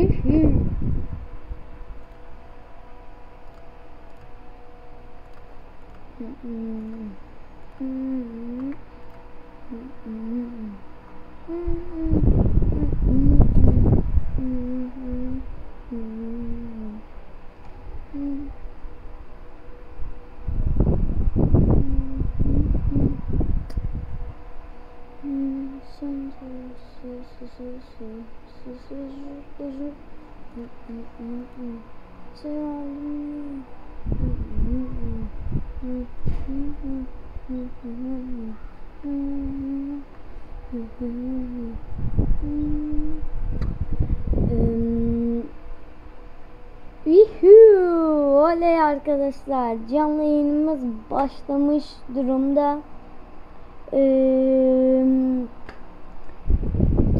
Woohoo! Mm-hmm. Mm Sometimes, so, so, so, so. Yuhu. Yuhuu, oley arkadaşlar canlı yayınımız başlamış durumda. Ee,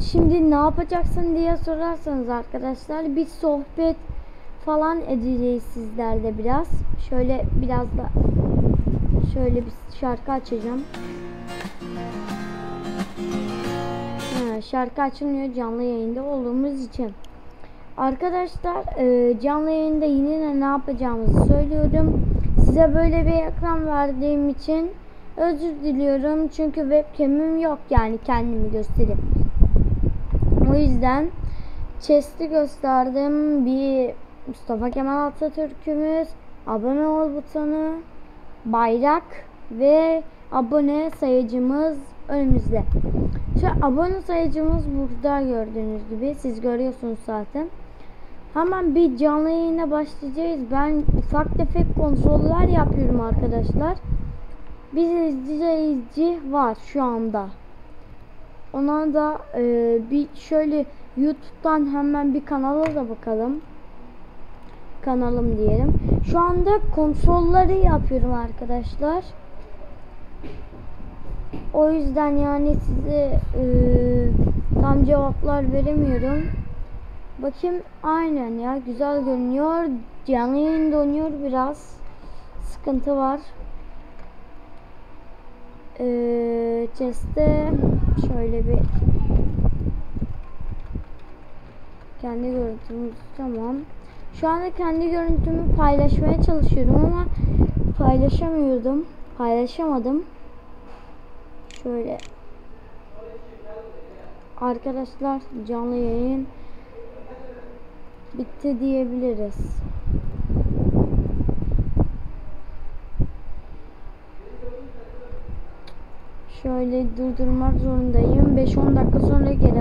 şimdi ne yapacaksın diye sorarsanız arkadaşlar bir sohbet falan edeceğiz sizlerle biraz. Şöyle biraz da şöyle bir şarkı açacağım. Ha, şarkı açılmıyor canlı yayında olduğumuz için. Arkadaşlar e, canlı yayında yine ne yapacağımızı söylüyorum. Size böyle bir ekran verdiğim için özür diliyorum. Çünkü webcam'im yok yani kendimi göstereyim. O yüzden chest'i gösterdim. Bir Mustafa Kemal Atatürk'ümüz, abone ol butonu, bayrak ve abone sayıcımız önümüzde. Şu abone sayıcımız burada gördüğünüz gibi. Siz görüyorsunuz zaten. Hemen bir canlı yayına başlayacağız. Ben ufak tefek kontroller yapıyorum arkadaşlar. Bir izleyici var şu anda. Ona da e, bir şöyle YouTube'dan hemen bir kanala da bakalım. Kanalım diyelim. Şu anda kontrolleri yapıyorum arkadaşlar. O yüzden yani size e, tam cevaplar veremiyorum. Bakayım aynen ya güzel görünüyor. Canlı yayın donuyor biraz. Sıkıntı var. Chest'te şöyle bir kendi görüntümüz tamam. Şu anda kendi görüntümü paylaşmaya çalışıyorum ama paylaşamıyordum. Paylaşamadım. Şöyle Arkadaşlar canlı yayın bitti diyebiliriz. Şöyle durdurmak zorundayım. 5-10 dakika sonra geri açacağım.